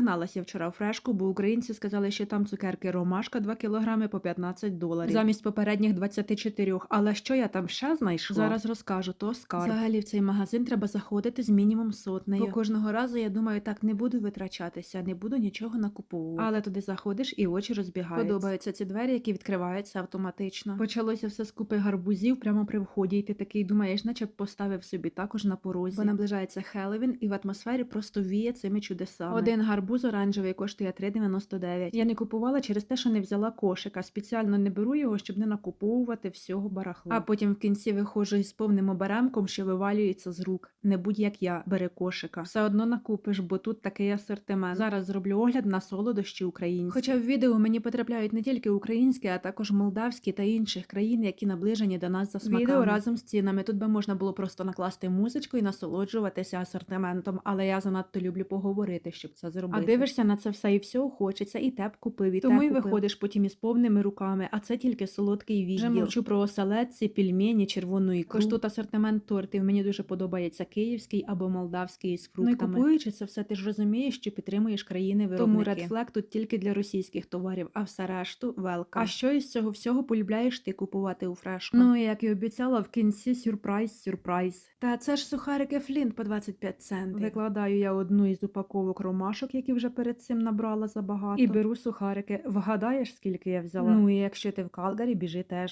Погналася вчора в фрешку, бо українці сказали, що там цукерки ромашка 2 кілограми по 15 доларів. Замість попередніх 24. Але що я там ще знайшла? Зараз розкажу, то скарб. Взагалі в цей магазин треба заходити з мінімум сотнею. Бо кожного разу я думаю, так не буду витрачатися, не буду нічого накуповувати. Але туди заходиш і очі розбігаються. Подобаються ці двері, які відкриваються автоматично. Почалося все з купи гарбузів прямо при вході, і ти такий думаєш, наче б поставив собі також на порозі. Бо наближається Хеллоуін, і в атмосфері просто віє цими чудесами. Один гарбуз оранжевий коштує 3,99. Я не купувала через те, що не взяла кошика. Спеціально не беру його, щоб не накуповувати всього барахла. А потім в кінці виходжу із повним оберемком, що вивалюється з рук. Не будь як я, бери кошика. Все одно накупиш, бо тут такий асортимент. Зараз зроблю огляд на солодощі українські. Хоча в відео мені потрапляють не тільки українські, а також молдавські та інших країн, які наближені до нас за смаками. Відео разом з цінами. Тут би можна було просто накласти музичку і насолоджуватися асортиментом, але я занадто люблю поговорити, щоб це зробити. А дивишся на це все і всього хочеться, і теп купив, і тому те і купив. виходиш потім із повними руками, а це тільки солодкий відділ. Вже мовчу про оселедці, пельмені, червону ікру. Також тут асортимент тортів. Мені дуже подобається київський або молдавський з фруктами. Ну і купуючи це все, ти ж розумієш, що підтримуєш країни виробники. Тому Red Flag тут тільки для російських товарів, а все решту велка. А що із цього всього полюбляєш ти купувати у фрешку? Ну, як і обіцяла, в кінці сюрприз, сюрприз. Та це ж сухарики Флінт по 25 центів. Викладаю я одну із упаковок ромашок, які вже перед цим набрала забагато. І беру сухарики. Вгадаєш, скільки я взяла? Ну і якщо ти в Калгарі, біжи теж.